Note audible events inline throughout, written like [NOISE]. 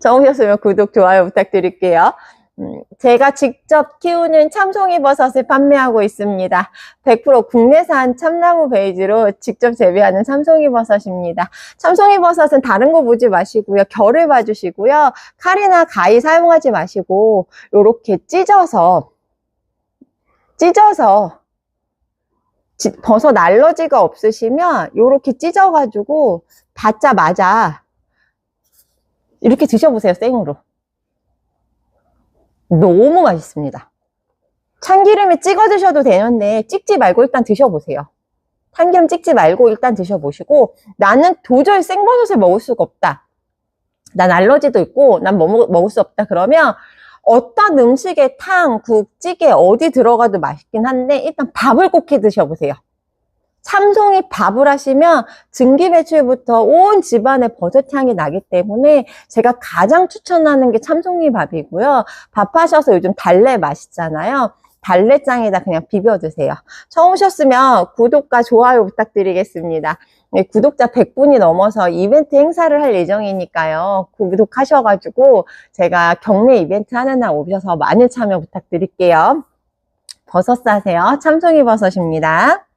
처음 오셨으면 구독, 좋아요 부탁드릴게요. 음, 제가 직접 키우는 참송이 버섯을 판매하고 있습니다. 100% 국내산 참나무 베이지로 직접 재배하는 참송이 버섯입니다. 참송이 버섯은 다른 거 보지 마시고요. 결을 봐주시고요. 칼이나 가위 사용하지 마시고 이렇게 찢어서 찢어서 지- 버섯 알러지가 없으시면 이렇게 찢어가지고 받자마자 이렇게 드셔보세요, 생으로. 너무 맛있습니다. 참기름에 찍어 드셔도 되는데 찍지 말고 일단 드셔보세요. 참기름 찍지 말고 일단 드셔보시고 나는 도저히 생버섯을 먹을 수가 없다. 난 알러지도 있고 난뭐 먹- 먹을 수 없다. 그러면 어떤 음식에 탕, 국, 찌개 어디 들어가도 맛있긴 한데 일단 밥을 꼭 해 드셔보세요. 참송이 밥을 하시면 증기 배출부터 온 집안에 버섯 향이 나기 때문에 제가 가장 추천하는 게 참송이 밥이고요. 밥하셔서 요즘 달래 맛있잖아요. 달래장에다 그냥 비벼 드세요. 처음 오셨으면 구독과 좋아요 부탁드리겠습니다. 네, 구독자 100분이 넘어서 이벤트 행사를 할 예정이니까요. 구독하셔가지고 제가 경매 이벤트 하는 날 오셔서 많은 참여 부탁드릴게요. 버섯 사세요. 참송이 버섯입니다.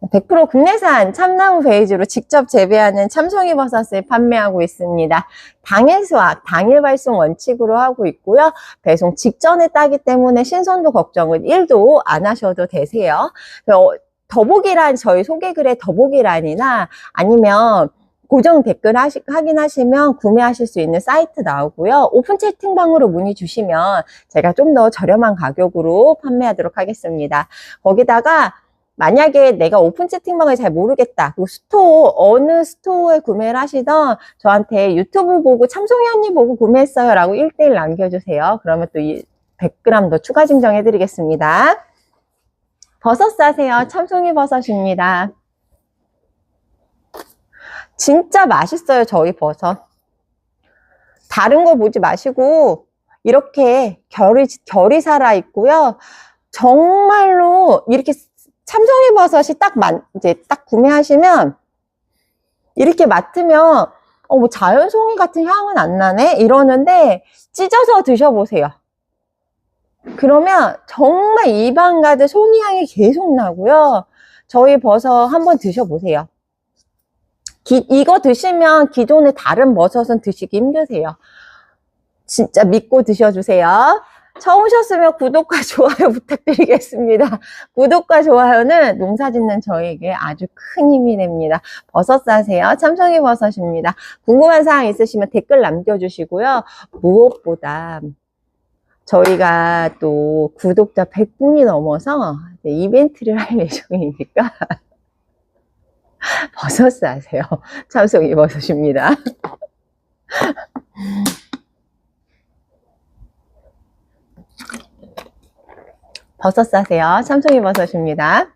100% 국내산 참나무 베이지로 직접 재배하는 참송이 버섯을 판매하고 있습니다. 당일 수확, 당일 발송 원칙으로 하고 있고요. 배송 직전에 따기 때문에 신선도 걱정은 1도 안 하셔도 되세요. 어, 더보기란, 저희 소개글에 더보기란이나 아니면 고정 댓글 하시, 확인하시면 구매하실 수 있는 사이트 나오고요. 오픈 채팅방으로 문의 주시면 제가 좀 더 저렴한 가격으로 판매하도록 하겠습니다. 거기다가 만약에 내가 오픈 채팅방을 잘 모르겠다. 그 스토어, 어느 스토어에 구매를 하시던 저한테 유튜브 보고 참송이 언니 보고 구매했어요. 라고 1대1 남겨주세요. 그러면 또 100g 더 추가 증정해드리겠습니다. 버섯 사세요. 참송이 버섯입니다. 진짜 맛있어요. 저희 버섯. 다른 거 보지 마시고 이렇게 결이, 결이 살아있고요. 정말로 이렇게 참송이 버섯이 딱 만, 이제 딱 구매하시면 이렇게 맡으면 어, 뭐 자연 송이 같은 향은 안 나네? 이러는데 찢어서 드셔보세요. 그러면 정말 입안 가득 송이 향이 계속 나고요. 저희 버섯 한번 드셔보세요. 기- 이거 드시면 기존의 다른 버섯은 드시기 힘드세요. 진짜 믿고 드셔주세요. 처음 오셨으면 구독과 [LAUGHS] 좋아요 부탁드리겠습니다. 구독과 좋아요는 농사 짓는 저에게 아주 큰 힘이 됩니다. 버섯 사세요. 참송이 버섯입니다. 궁금한 사항 있으시면 댓글 남겨주시고요. 무엇보다 저희가 또 구독자 100분이 넘어서 이벤트를 할 [LAUGHS] 예정이니까 [LAUGHS] 버섯 사세요. 참송이 버섯입니다. 버섯 사세요. 참송이 버섯입니다.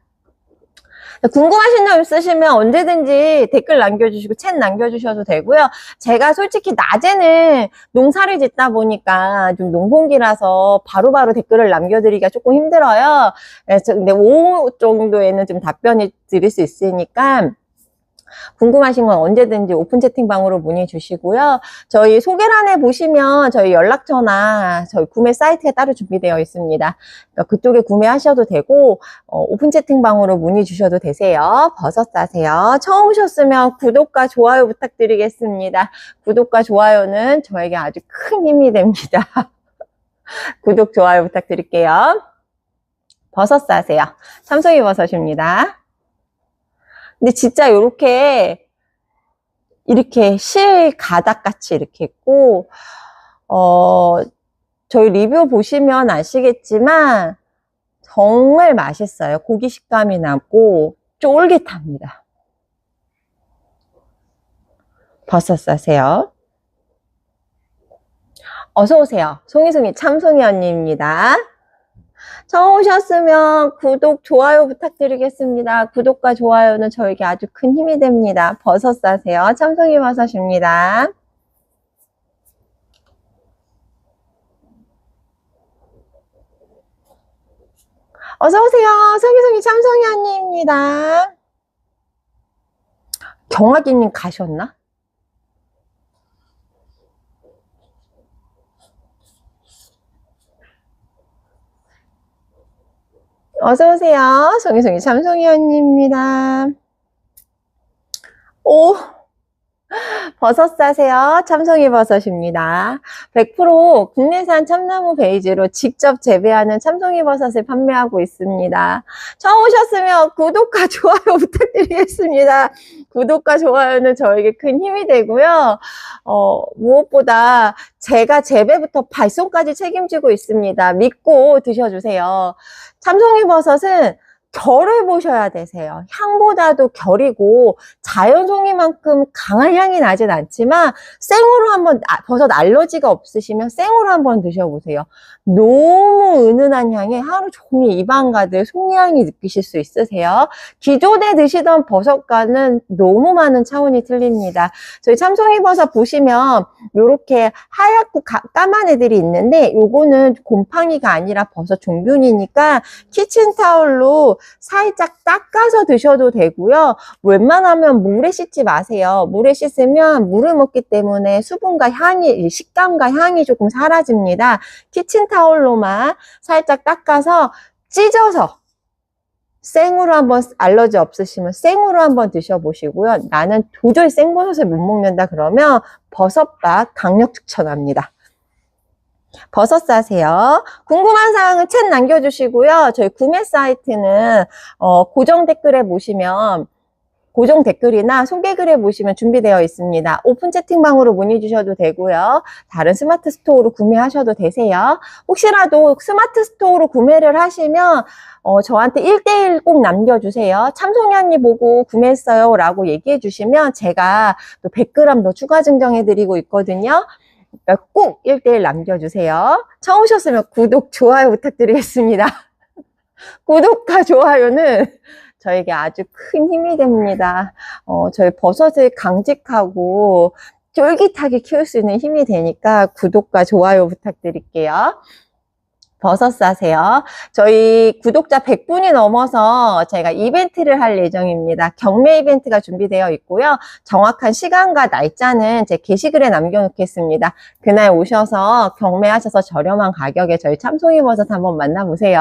궁금하신 점 있으시면 언제든지 댓글 남겨주시고 챗 남겨주셔도 되고요. 제가 솔직히 낮에는 농사를 짓다 보니까 좀 농번기라서 바로바로 댓글을 남겨드리기가 조금 힘들어요. 근데 오후 정도에는 좀 답변이 드릴 수 있으니까 궁금하신 건 언제든지 오픈 채팅방으로 문의 주시고요. 저희 소개란에 보시면 저희 연락처나 저희 구매 사이트가 따로 준비되어 있습니다. 그러니까 그쪽에 구매하셔도 되고 어, 오픈 채팅방으로 문의 주셔도 되세요. 버섯 사세요. 처음 오셨으면 구독과 좋아요 부탁드리겠습니다. 구독과 좋아요는 저에게 아주 큰 힘이 됩니다. [LAUGHS] 구독, 좋아요 부탁드릴게요. 버섯 사세요. 참송이 버섯입니다. 근데 진짜 이렇게 이렇게 실 가닥 같이 이렇게 있고 어 저희 리뷰 보시면 아시겠지만 정말 맛있어요. 고기 식감이 나고 쫄깃합니다. 버섯 사세요. 어서 오세요. 송이송이 참송이 언니입니다. 처음 오셨으면 구독, 좋아요 부탁드리겠습니다. 구독과 좋아요는 저에게 아주 큰 힘이 됩니다. 버섯 사세요. 참송이 버섯입니다. 어서오세요. 송이송이 참송이 언니입니다. 경화기님 가셨나? 어서오세요. 송이송이 참송이 언니입니다. 오! 버섯 사세요. 참송이 버섯입니다. 100% 국내산 참나무 베이지로 직접 재배하는 참송이 버섯을 판매하고 있습니다. 처음 오셨으면 구독과 [LAUGHS] 좋아요 부탁드리겠습니다. 구독과 좋아요는 저에게 큰 힘이 되고요. 어, 무엇보다 제가 재배부터 발송까지 책임지고 있습니다. 믿고 드셔주세요. 참송이 버섯은 결을 보셔야 되세요. 향보다도 결이고 자연송이만큼 강한 향이 나진 않지만 생으로 한번 아, 버섯 알러지가 없으시면 생으로 한번 드셔보세요. 너무 은은한 향에 하루 종일 입안 가득 송이향이 느끼실 수 있으세요. 기존에 드시던 버섯과는 너무 많은 차원이 틀립니다. 저희 참송이 버섯 보시면 이렇게 하얗고 가- 까만 애들이 있는데 요거는 곰팡이가 아니라 버섯 종균이니까 키친타올로 살짝 닦아서 드셔도 되고요. 웬만하면 물에 씻지 마세요. 물에 씻으면 물을 먹기 때문에 수분과 향이, 식감과 향이 조금 사라집니다. 키친타올로만 살짝 닦아서 찢어서 생으로 한번 알러지 없으시면 생으로 한번 드셔보시고요. 나는 도저히 생버섯을 못 먹는다 그러면 버섯밥 강력 추천합니다. 버섯 사세요. 궁금한 사항은 챗 남겨주시고요. 저희 구매 사이트는 어, 고정 댓글에 보시면 고정 댓글이나 소개글에 보시면 준비되어 있습니다. 오픈 채팅방으로 문의 주셔도 되고요. 다른 스마트 스토어로 구매하셔도 되세요. 혹시라도 스마트 스토어로 구매를 하시면 어, 저한테 1대1 꼭 남겨주세요. 언니 보고 구매했어요 라고 얘기해 주시면 제가 또 100g 더 추가 증정해 드리고 있거든요. 그러니까 꼭 1대1 남겨주세요. 처음 오셨으면 구독, 좋아요 부탁드리겠습니다. [LAUGHS] 구독과 좋아요는 저에게 아주 큰 힘이 됩니다. 어, 저희 버섯을 강직하고 쫄깃하게 키울 수 있는 힘이 되니까 구독과 좋아요 부탁드릴게요. 버섯 사세요. 저희 구독자 100분이 넘어서 제가 이벤트를 할 예정입니다. 경매 이벤트가 준비되어 있고요. 정확한 시간과 날짜는 제 게시글에 남겨놓겠습니다. 그날 오셔서 경매하셔서 저렴한 가격에 저희 참송이 버섯 한번 만나보세요.